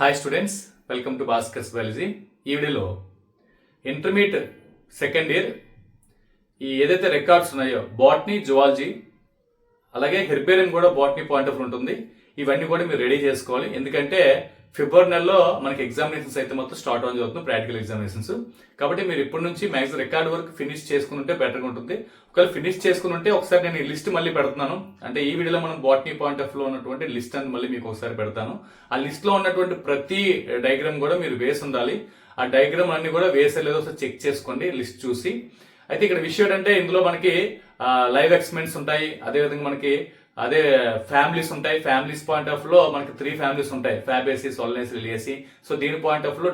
Hi students welcome to Bhaskar's biology ఈ వీడియోలో intermediate second year ఈ ఏదైతే రికార్డ్స్ ఉన్నాయో బాట్నీ జువాలజీ అలాగే హెర్బేరియం కూడా బాటనీ పాయింట్ ఆఫ్ ఉంటుంది. ఇవన్నీ కూడా మీరు రెడీ చేసుకోవాలి. ఎందుకంటే ఫిబ్రవరి నెలలో మనకి ఎగ్జామినేషన్స్ అయితే మొత్తం స్టార్ట్ అవ్వడం జరుగుతుంది ప్రాక్టికల్ ఎగ్జామినేషన్స్. కాబట్టి మీరు ఇప్పటి నుంచి మ్యాక్సిమం రికార్డ్ వర్క్ ఫినిష్ చేసుకుని ఉంటే బెటర్గా ఉంటుంది. ఒకవేళ ఫినిష్ చేసుకుని ఉంటే ఒకసారి నేను ఈ లిస్ట్ మళ్ళీ పెడుతున్నాను. అంటే ఈ వీడియోలో మనం బాటనీ పాయింట్ ఆఫ్లో ఉన్నటువంటి లిస్ట్ అని మళ్ళీ మీకు ఒకసారి పెడతాను. ఆ లిస్ట్లో ఉన్నటువంటి ప్రతి డయాగ్రామ్ కూడా మీరు వేసి ఉండాలి. ఆ డయాగ్రామ్ అన్ని కూడా వేసలేదో ఒకసారి చెక్ చేసుకోండి లిస్ట్ చూసి. అయితే ఇక్కడ విషయం ఏంటంటే ఇందులో మనకి లైవ్ ఎక్స్పెరిమెంట్స్ ఉంటాయి. అదేవిధంగా మనకి అదే ఫ్యామిలీస్ ఉంటాయి. ఫ్యామిలీస్ పాయింట్ ఆఫ్లో మనకి త్రీ ఫ్యామిలీస్ ఉంటాయి. ఫ్యాబేసి సొల్నేసి రిలియసి సో దీని పాయింట్ ఆఫ్లో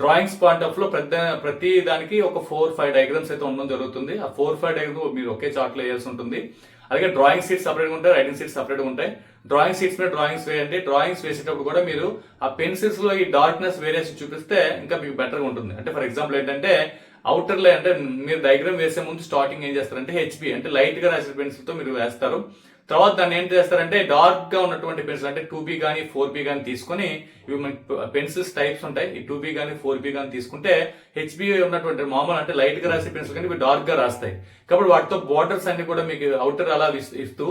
డ్రాయింగ్స్ పాయింట్ ఆఫ్లో ప్రతి ప్రతి దానికి ఒక ఫోర్ ఫైవ్ డయాగ్రామ్స్ అయితే ఉండడం జరుగుతుంది. ఆ ఫోర్ ఫైవ్ డయాగ్రామ్ మీరు ఒకే చార్ట్లో వేయాల్సి ఉంటుంది. అలాగే డ్రాయింగ్ సీట్స్ సపరేట్ ఉంటాయి. రైటింగ్ సీట్స్ సపరేట్ ఉంటాయి. డ్రాయింగ్ సీట్స్ మీద డ్రాయింగ్స్ వేయండి. డ్రాయింగ్స్ వేసేటప్పుడు కూడా మీరు ఆ పెన్సిల్స్లో ఈ డార్క్నెస్ వేరియేషన్ చూపిస్తే ఇంకా మీకు బెటర్గా ఉంటుంది. అంటే ఫర్ ఎగ్జాంపుల్ ఏంటంటే అవుటర్లో అంటే మీరు డయాగ్రామ్ వేసే ముందు స్టార్టింగ్ ఏం చేస్తారంటే హెచ్పి అంటే లైట్గా రాసిన పెన్సిల్తో మీరు వేస్తారు. తర్వాత దాన్ని ఏం చేస్తారంటే డార్క్గా ఉన్నటువంటి పెన్సిల్ అంటే టూ బి కానీ ఫోర్ బి కానీ తీసుకొని ఇవి మనకి పెన్సిల్స్ టైప్స్ ఉంటాయి. ఈ టూ బి కానీ ఫోర్ బి కానీ తీసుకుంటే హెచ్బి ఉన్నటువంటి మామూలు అంటే లైట్గా రాసే పెన్సిల్ కానీ ఇవి డార్క్గా రాస్తాయి. కాబట్టి వాటితో బార్డర్స్ అన్ని కూడా మీకు అవుటర్ అలా ఇస్తూ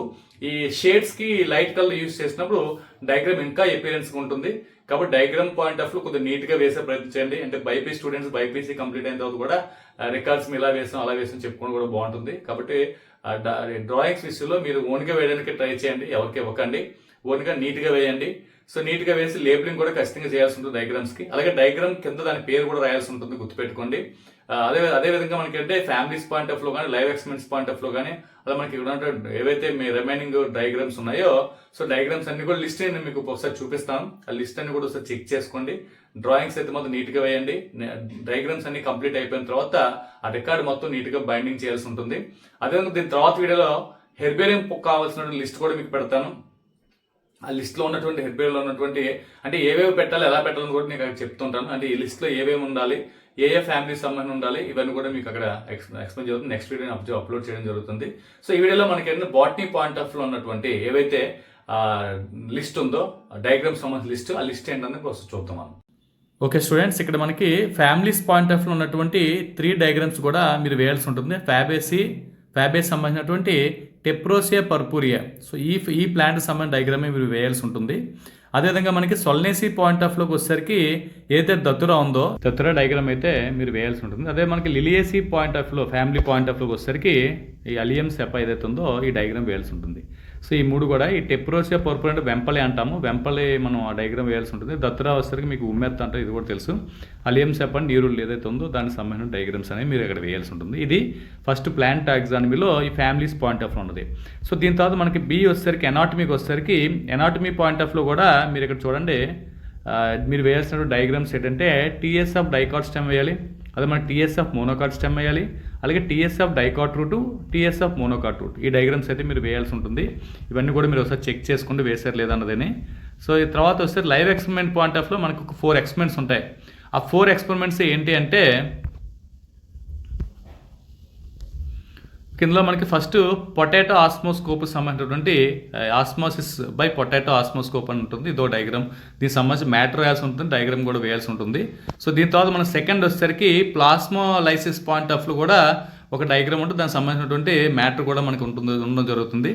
ఈ షేడ్స్కి లైట్ కలర్ యూస్ చేసినప్పుడు డయాగ్రామ్ ఇంకా ఎపీరెన్స్గా ఉంటుంది. కాబట్టి డయాగ్రామ్ పాయింట్ ఆఫ్లో కొద్దిగా నీట్గా వేసే ప్రయత్నం చేయండి. అంటే బైపీ స్టూడెంట్స్ బైపీసీ కంప్లీట్ అయిన తర్వాత కూడా uh, రికార్డ్స్ ఇలా వేసాం అలా వేసాం చెప్పుకోవడం కూడా బాగుంటుంది. కాబట్టి డ్రాయింగ్స్ విషయంలో మీరు ఓన్గా వేయడానికి ట్రై చేయండి ఎవరికి ఇవ్వకండి. ఓన్గా నీట్గా వేయండి. సో నీట్గా వేసి లేబులింగ్ కూడా ఖచ్చితంగా చేయాల్సి ఉంటుంది డయాగ్రామ్స్కి. అలాగే డయాగ్రామ్ కింద దాని పేరు కూడా రాయాల్సి ఉంటుంది గుర్తుపెట్టుకోండి. అదే అదే విధంగా మనకి అంటే ఫ్యామిలీస్ పాయింట్ ఆఫ్లో కానీ లైవ్ ఎక్స్పెన్స్ పాయింట్ ఆఫ్లో కానీ అలా మనకి ఇక్కడ ఏవైతే మీ రిమైనింగ్ డయాగ్రామ్స్ ఉన్నాయో సో డయాగ్రామ్స్ అన్ని కూడా లిస్ట్ నేను మీకు ఒకసారి చూపిస్తాను. ఆ లిస్ట్ అన్ని కూడా ఒకసారి చెక్ చేసుకోండి. డ్రాయింగ్స్ అయితే మొత్తం నీట్గా వేయండి డయాగ్రామ్స్ అన్ని కంప్లీట్ అయిపోయిన తర్వాత ఆ రికార్డ్ మొత్తం నీట్గా బైండింగ్ చేయాల్సి ఉంటుంది. అదేవిధంగా దీని తర్వాత వీడియోలో హెర్బేరియం కావాల్సిన లిస్ట్ కూడా మీకు పెడతాను. ఆ లిస్ట్లో ఉన్నటువంటి హెడ్ ఉన్నటువంటి అంటే ఏవేవి పెట్టాలి ఎలా పెట్టాలని కూడా నేను అక్కడ చెప్తుంటాను. అంటే ఈ లిస్ట్లో ఏవేమి ఏవేవి ఉండాలి ఏ ఏ ఫ్యామిలీస్ సంబంధం ఉండాలి ఇవన్నీ కూడా మీకు అక్కడ ఎక్స్ప్లెయిన్ జరుగుతుంది. నెక్స్ట్ వీడియో అప్లోడ్ చేయడం జరుగుతుంది. సో ఈ వీడియోలో మనకి ఏంటంటే బాటనీ పాయింట్ ఆఫ్లో ఉన్నటువంటి ఏవైతే లిస్ట్ ఉందో డయాగ్రామ్ సంబంధించిన లిస్ట్ ఆ లిస్ట్ ఏంటన్నది ఒకసారి చూద్దాం మనం. ఓకే స్టూడెంట్స్ ఇక్కడ మనకి ఫ్యామిలీస్ పాయింట్ ఆఫ్లో ఉన్నటువంటి త్రీ డయాగ్రామ్స్ కూడా మీరు వేయాల్సి ఉంటుంది. ఫ్యాబేసి ఫ్యాబేస్ సంబంధించినటువంటి టెప్రోసియా పర్పూరియా. సో ఈ ఈ ప్లాంట్ సంబంధించిన డైగ్రామే మీరు వేయాల్సి ఉంటుంది. అదేవిధంగా మనకి సొల్నేసి పాయింట్ ఆఫ్లోకి వచ్చేసరికి ఏదైతే దత్తురా ఉందో దత్తురా డైగ్రామ్ అయితే మీరు వేయాల్సి ఉంటుంది. అదే మనకి లిలియసీ పాయింట్ ఆఫ్లో ఫ్యామిలీ పాయింట్ ఆఫ్లోకి వచ్చేసరికి ఈ అలియం సెప ఏదైతే ఉందో ఈ డైగ్రామ్ వేయాల్సి ఉంటుంది. సో ఈ మూడు కూడా ఈ టెప్రోసియా పర్పుల్ అంటే వెంపలే అంటాము. వెంపలే మనం ఆ డయాగ్రామ్ వేయాల్సి ఉంటుంది. దత్తరా వచ్చేసరికి మీకు ఉమ్మెత్త అంటే ఇది కూడా తెలుసు. అలియం సెప్ అండ్ న్యూరుల్ ఏదైతే ఉందో దానికి సంబంధించిన డయాగ్రామ్స్ అనేవి మీరు ఇక్కడ వేయాల్సి ఉంటుంది. ఇది ఫస్ట్ ప్లాంట్ టాక్సానమీలో ఈ ఫ్యామిలీస్ పాయింట్ ఆఫ్ ఉన్నది. సో దీని తర్వాత మనకి బి వచ్చేసరికి ఎనాటమీకి వచ్చేసరికి ఎనాటమీ పాయింట్ ఆఫ్లో కూడా మీరు ఇక్కడ చూడండి మీరు వేయాల్సిన డయాగ్రామ్స్ ఏంటంటే టీఎస్ ఆఫ్ డైకాట్ స్టెమ్ వేయాలి. అదే మన టీఎస్ఎఫ్ మోనోకాట్ స్టెమ్ వేయాలి. అలాగే TS of dicot root TS of monocot root ఈ డయాగ్రామ్స్ అయితే మీరు వేయాల్సి ఉంటుంది. ఇవన్నీ కూడా మీరు ఒకసారి చెక్ చేసుకుంటూ వేసారు లేదన్నదని సో ఈ తర్వాత వస్తే లైవ్ ఎక్స్పెరిమెంట్ పాయింట్ ఆఫ్లో మనకు ఒక ఫోర్ ఎక్స్పెరిమెంట్స్ ఉంటాయి. ఆ ఫోర్ ఎక్స్పెరిమెంట్స్ ఏంటి అంటే కిందలో మనకి ఫస్ట్ పొటాటో ఆస్మోస్కోప్ సంబంధించినటువంటి ఆస్మోసిస్ బై పొటాటో ఆస్మోస్కోప్ అని ఉంటుంది. ఇదో డయాగ్రామ్ దీనికి సంబంధించి మ్యాటర్ వేయాల్సి ఉంటుంది డయాగ్రామ్ కూడా వేయాల్సి ఉంటుంది. సో దీని తర్వాత మనం సెకండ్ వచ్చేసరికి ప్లాస్మోలైసిస్ పాయింట్ ఆఫ్ కూడా ఒక డయాగ్రామ్ ఉంటుంది దానికి సంబంధించినటువంటి మ్యాటర్ కూడా మనకు ఉంటుంది ఉండడం జరుగుతుంది.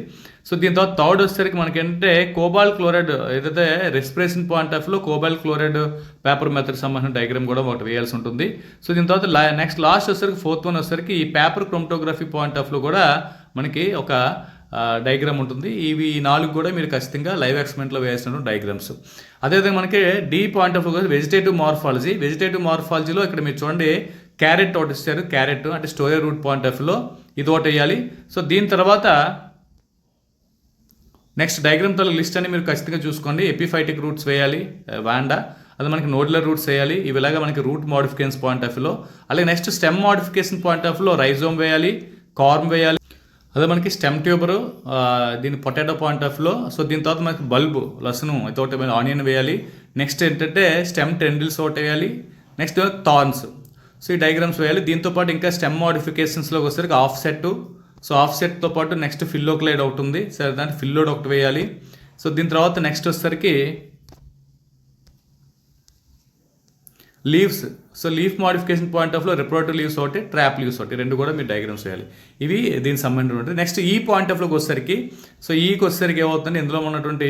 సో దీని తర్వాత థర్డ్ వచ్చేసరికి మనకి ఏంటంటే కోబాల్ క్లోరైడ్ ఏదైతే రెస్పిరేషన్ పాయింట్ ఆఫ్లో కోబాల్ క్లోరైడ్ పేపర్ మెథడ్ సంబంధించిన డయాగ్రామ్ కూడా ఒకటి వేయాల్సి ఉంటుంది. సో దీని తర్వాత నెక్స్ట్ లాస్ట్ వచ్చేసరికి ఫోర్త్ వన్ వచ్చేసరికి ఈ పేపర్ క్రోమటోగ్రఫీ పాయింట్ ఆఫ్లో కూడా మనకి ఒక డయాగ్రామ్ ఉంటుంది. ఇవి నాలుగు కూడా మీరు ఖచ్చితంగా లైవ్ ఎక్స్పెరిమెంట్లో వేసిన డయాగ్రామ్స్ అదేవిధంగా మనకి D point of vegetative morphology vegetative మార్ఫాలజీలో ఇక్కడ మీరు చూడండి క్యారెట్ ఒకటి ఇస్తారు క్యారెట్ అంటే స్టోరీ రూట్ పాయింట్ ఆఫ్లో ఇది ఒకటి వేయాలి. సో దీని తర్వాత నెక్స్ట్ డయాగ్రామ్ తల లిస్ట్ అని మీరు ఖచ్చితంగా చూసుకోండి. ఎపిఫైటిక్ రూట్స్ వేయాలి వాండా. అది మనకి నోడ్లర్ రూట్స్ వేయాలి. ఇవిలాగా మనకి రూట్ మోడిఫికేషన్ పాయింట్ ఆఫ్లో. అలాగే నెక్స్ట్ స్టెమ్ మోడిఫికేషన్ పాయింట్ ఆఫ్లో రైజోమ్ వేయాలి కార్మ్ వేయాలి. అదే మనకి స్టెమ్ ట్యూబర్ దీని పొటాటో పాయింట్ ఆఫ్లో. సో దీని తర్వాత మనకి బల్బు లసను ఒకటి ఆనియన్ వేయాలి. నెక్స్ట్ ఏంటంటే స్టెమ్ టెండిల్స్ ఒకటి వేయాలి. Next thorns. సో ఈ డయాగ్రామ్స్ వేయాలి. దీంతో పాటు ఇంకా స్టెమ్ మోడిఫికేషన్స్లోకి వచ్చేసరికి ఆఫ్ సెట్ సో ఆఫ్ సెట్తో పాటు నెక్స్ట్ ఫిల్లోక్లైడ్ ఒకటి ఉంది. సరే దాంట్లో ఫిల్లోడ్ ఒకటి వేయాలి. సో దీని తర్వాత నెక్స్ట్ వచ్చేసరికి leaves. So leaf modification point ఆఫ్లో లో లీవ్స్ ఒకటి ట్రాప్ లీవ్స్ ఒకటి రెండు కూడా మీరు డయాగ్రామ్స్ చేయాలి. ఇవి దీనికి సంబంధించి నెక్స్ట్ ఈ పాయింట్ ఆఫ్లోకి వచ్చేసరికి సో ఈకి వచ్చేసరికి ఏమవుతుంది ఇందులో ఉన్నటువంటి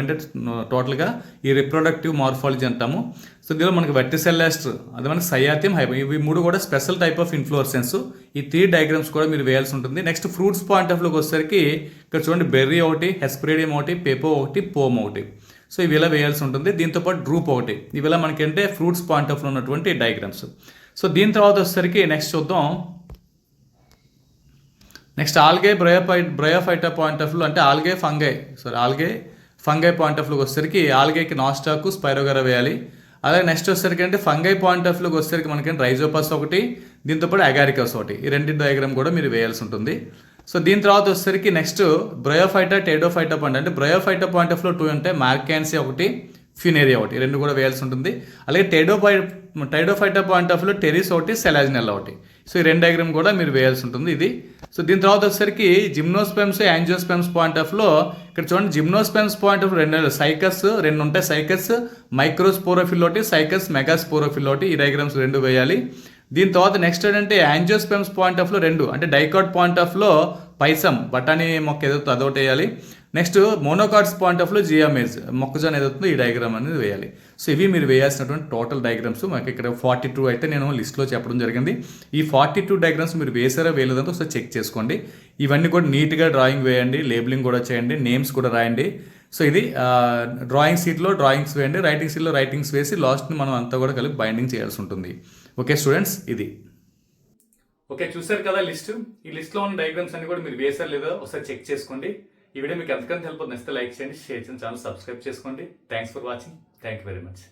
ఏంటంటే టోటల్గా ఈ రిప్రొడక్టివ్ మార్ఫాలజీ అంటాము. సో దీనిలో మనకి వెట్టిసెల్లాస్టర్ అది మనకి సయాత్యం హైపో ఇవి మూడు కూడా స్పెషల్ టైప్ ఆఫ్ ఇన్ఫ్లోరెసెన్స్. ఈ త్రీ డయాగ్రామ్స్ కూడా మీరు వేయాల్సి ఉంటుంది. నెక్స్ట్ ఫ్రూట్స్ పాయింట్ ఆఫ్లోకి వచ్చేసరికి ఇక్కడ చూడండి బెర్రీ ఒకటి హెస్ప్రేడియం ఒకటి పేపో ఒకటి పోమ్ ఒకటి. సో ఇవి ఇలా వేయాల్సి ఉంటుంది. దీంతో పాటు డ్రూప్ ఒకటి. ఇవి ఇలా మనకంటే ఫ్రూట్స్ పాయింట్ ఆఫ్ ఉన్నటువంటి డయాగ్రామ్స్. సో దీని తర్వాత వచ్చేసరికి నెక్స్ట్ చూద్దాం. Next algae bryophy bryophyta point of view అంటే algae fungi sorry algae fungi point of వ్యూకి వచ్చేసరికి ఆల్గేకి నాస్టాకు స్పైరోగర వేయాలి. అలాగే నెక్స్ట్ వచ్చేసరికి అంటే ఫంగై పాయింట్ ఆఫ్ వ్యూకి వచ్చేసరికి మనకి రైజోపాస్ ఒకటి దీంతో పాటు అగారికస్ ఒకటి. ఈ రెండు డయాగ్రామ్ కూడా మీరు వేయాల్సి ఉంటుంది. సో దీని తర్వాత వచ్చేసరికి నెక్స్ట్ బ్రయోఫైటా టేడోఫైటా పాయింట్ అంటే బ్రయోఫైటా పాయింట్ ఆఫ్లో టూ ఉంటాయి మార్కాన్సీ ఒకటి ఫినేరియా ఒకటి. రెండు కూడా వేయాల్సి ఉంటుంది. అలాగే టైడోఫై టైడోఫైటా పాయింట్ ఆఫ్లో టెరిస్ ఒకటి సెలాజినెల్ ఒకటి. సో ఈ రెండు డయాగ్రామ్ కూడా మీరు వేయాల్సి ఉంటుంది ఇది. సో దీని తర్వాత వచ్చేసరికి జిమ్నోస్పెమ్స్ యాంజియోస్పెమ్స్ పాయింట్ ఆఫ్లో ఇక్కడ చూడండి జిమ్నోస్పెమ్స్ పాయింట్ ఆఫ్ రెండు సైకస్ రెండు ఉంటాయి. సైకస్ మైక్రోస్పోరోఫిల్ ఒకటి సైకస్ మెగాస్పోరోఫిల్ ఒకటి ఈ డయాగ్రామ్స్ రెండు వేయాలి. దీని తర్వాత నెక్స్ట్ ఏంటంటే యాంజియోస్పెమ్స్ పాయింట్ ఆఫ్లో రెండు. అంటే డైకాట్ పాయింట్ ఆఫ్లో పైసం బఠానీ మొక్క ఏదో అదొకటి వేయాలి. నెక్స్ట్ మోనోకార్డ్స్ పాయింట్ ఆఫ్లో జియామేజ్ మొక్కజొన్న ఏదవుతుందో ఈ డయాగ్రామ్ అనేది వేయాలి. సో ఇవి మీరు వేయాల్సినటువంటి టోటల్ డయాగ్రామ్స్ మాకు ఇక్కడ ఫార్టీ టూ అయితే నేను లిస్ట్లో చెప్పడం జరిగింది. ఈ ఫార్టీ టూ డయాగ్రామ్స్ మీరు వేసారా వేయలేదంటే ఒకసారి చెక్ చేసుకోండి. ఇవన్నీ కూడా నీట్గా డ్రాయింగ్ వేయండి లేబులింగ్ కూడా చేయండి నేమ్స్ కూడా రాయండి. సో ఇది డ్రాయింగ్ షీట్లో డ్రాయింగ్స్ వేయండి రైటింగ్ షీట్లో రైటింగ్స్ వేసి లాస్ట్ని మనం అంతా కూడా కలిపి బైండింగ్ చేయాల్సి ఉంటుంది. ఓకే స్టూడెంట్స్ ఇది. ఓకే చూసారు కదా లిస్ట్? ఈ లిస్ట్లో ఉన్న డయాగ్రామ్స్ అన్ని కూడా మీరు వేసారు లేదా ఒకసారి చెక్ చేసుకోండి. ఈ వీడియో మీకు ఎంతకంత హెల్ప్ నచ్చితే లైక్ చేయండి షేర్ చేయండి ఛానల్ సబ్స్క్రైబ్ చేసుకోండి. Thanks for watching thank you very much